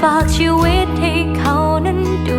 ฝากชีวิตให้เขานั้นดู